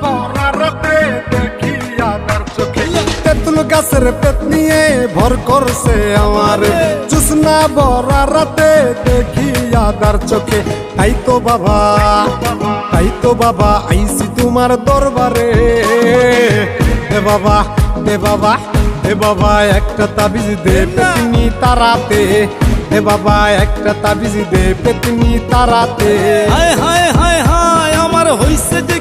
ভরা গাছের পেত ভর করছে আমার। জুসনা ভরা রাতে দেখি আদার চোখে তাই তো বাবা তাই তো বাবা আইসি তোমার দরবারে। দে বাবা দে বাবা দে বাবা একটা তাবিজ দে পেতনি তারাতে। হে বাবা একটা তাবিজ দে পেতনি তারাতে। হায় হায় হায় হায় আমার হইছে যে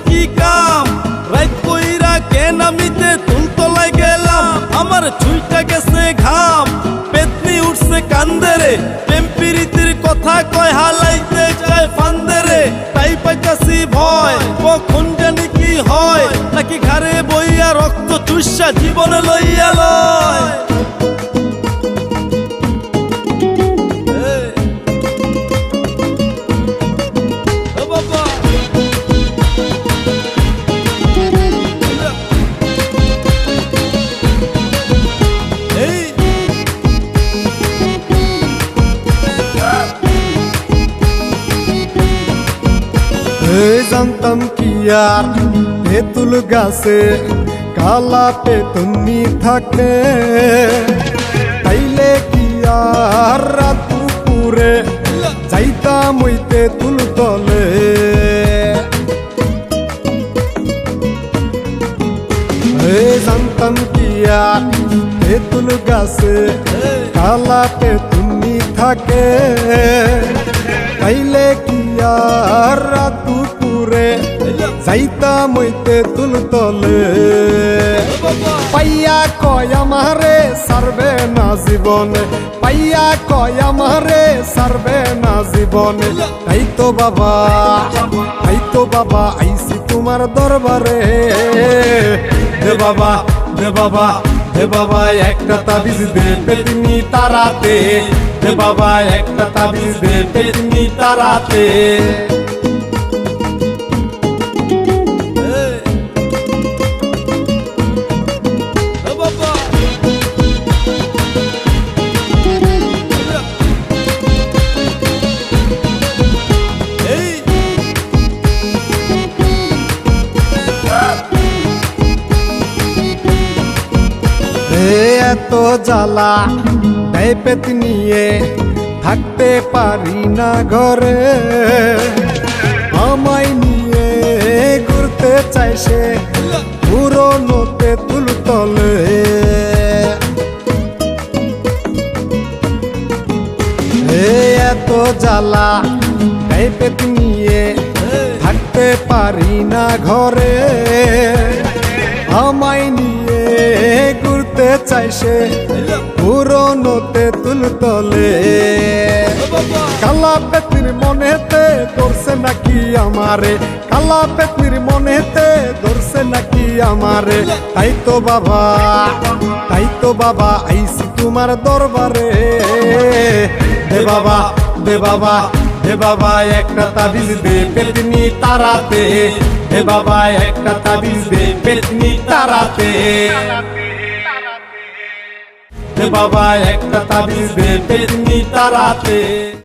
কান্দেরে টেম্পিরিতির কথা কয়, হালাইতে চায় ফান্দেরে। তাই পাইতাছি ভয়, কখন জানি কি হয়। নাকি ঘরে বইয়া রক্ত চুষা জীবনে লইয়া লয়। জানতাম কি আর তেঁতুল গাছে, কালা পেতনি থাকে। তাইলে কি আর রাত দুপুরে যাইতাম ওই তেঁতুল তলে? জানতাম কি আর তেঁতুল গাছে, কালা পেতনি থাকে। তাইলে কি আর রাত দুপুরে যাইতাম ওই তেঁতুল তলে। পাইয়া কয় আমারে সারবে না জীবনে, পাইয়া কয় আমারে সারবে না জীবনে। তাই তো বাবা তাই তো বাবা আইসি তোমার দরবারে। দে বাবা দে বাবা দে বাবা, একটা তাবিজ দে পেতনি তারাতে। দে বাবা, একটা তাবিজ দে পেতনি তারাতে। এ এত জ্বালা দেয় পেত নিয়ে থাকতে পারি না ঘরে। আমায় নিয়ে ঘুরতে চাই সে পুরোনোতে তুল তলে এ এত জ্বালা দেয় পেত নিয়ে থাকতে পারি না ঘরে। আমায় চাই সে পুরোনোতে তুল তলে। কালা পেতির মনেতে ধরছে নাকি আমারে? কালা পেতির মনেতে ধরছে নাকি আমারে? তাই তো বাবা, তাই তো বাবা আইসি তোমার দরবারে। দে বাবা দে বাবা দে বাবা, একটা তাবিজ দে পেতনি তারাতে। দে বাবা, একটা তাবিজ দে পেতনি তারাতে। বাবা একটা তাবিজ বেঁধে নি তারাতে।